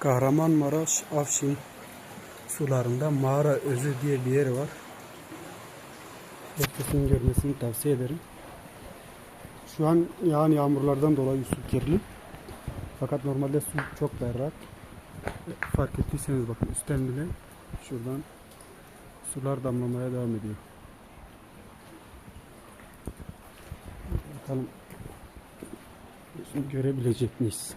Kahramanmaraş Afşin sularında mağara özü diye bir yer var. Herkesin görmesini tavsiye ederim. Şu an yağan yağmurlardan dolayı su kirli. Fakat normalde su çok berrak. Fark ettiyseniz bakın üstten bile şuradan sular damlamaya devam ediyor. Bakalım görebilecek miyiz?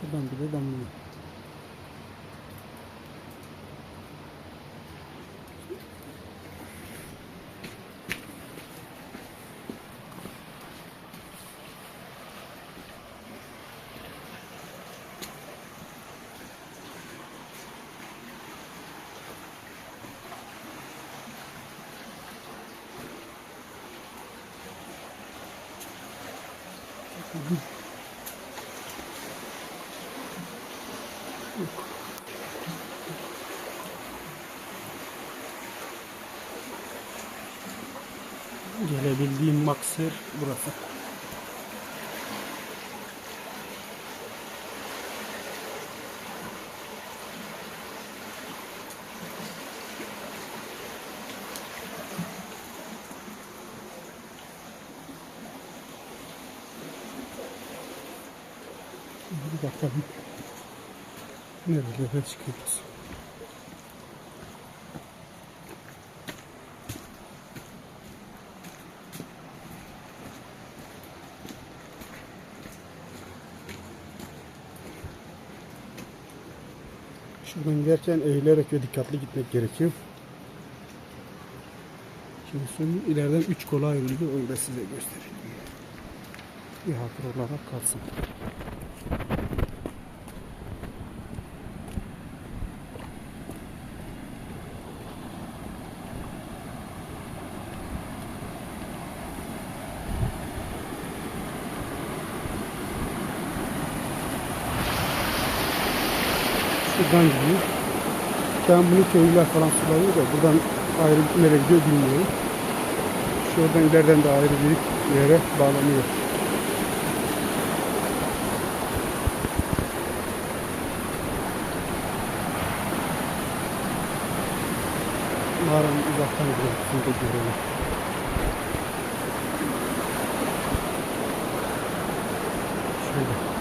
Şuradan bile damlıyor. Gelebildiğim maksır burası. Bir bakalım. Nerelere çıkıyoruz? Şuradan giderken eğilerek ve dikkatli gitmek gerekiyor. Şimdi suyun ileriden üç kola ayrılıyor. Onu da size göstereyim. Bir hatır olarak kalsın. Şuradan gidiyor. Ben bunu köylüler falan sulanıyor da buradan ayrı nereye gidiyor bilmiyorum. Şuradan ileriden de ayrı bir yere bağlanıyor. Mağaranın uzaktan görüntüsünü de görelim. Şöyle.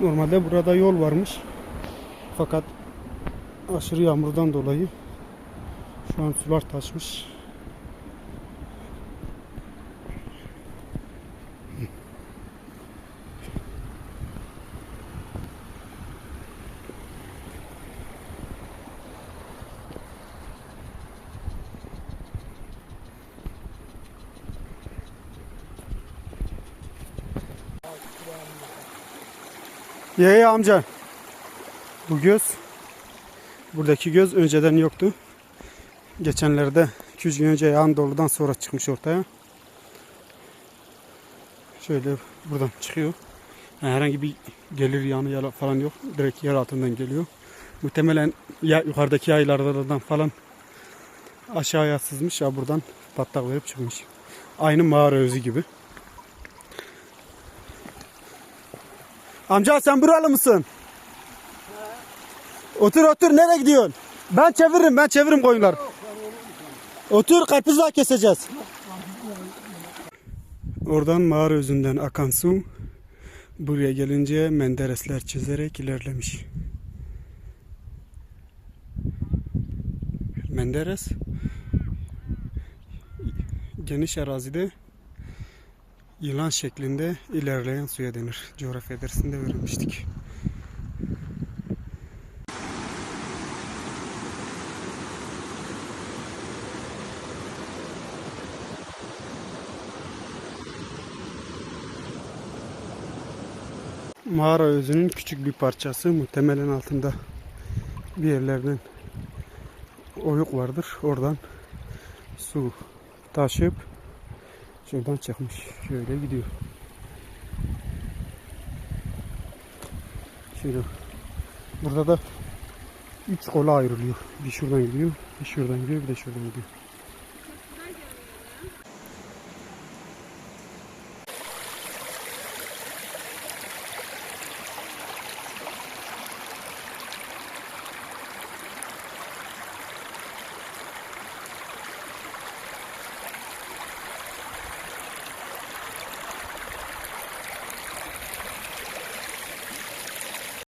Normalde burada yol varmış. Fakat aşırı yağmurdan dolayı şu an sular taşmış. Ye amca. Bu göz buradaki göz önceden yoktu. Geçenlerde 2-3 gün önce yağan doludan sonra çıkmış ortaya. Şöyle buradan çıkıyor. Yani herhangi bir gelir yanı falan yok. Direkt yer altından geliyor. Muhtemelen ya, yukarıdaki yaylardan falan aşağıya sızmış ya buradan patlak verip çıkmış. Aynı mağara özü gibi. Amca sen buralı mısın? Otur otur nereye gidiyorsun? Ben çeviririm ben çeviririm koyunlar. Otur karpuz daha keseceğiz. Oradan mağara özünden akan su buraya gelince menderesler çizerek ilerlemiş. Menderes geniş arazide yılan şeklinde ilerleyen suya denir. Coğrafya dersinde öğrenmiştik. Mağara özünün küçük bir parçası muhtemelen altında bir yerlerden oyuk vardır. Oradan su taşıp şuradan çıkmış. Şöyle gidiyor. Şöyle. Burada da üç kola ayrılıyor. Bir şuradan gidiyor, bir şuradan gidiyor, bir de şuradan gidiyor.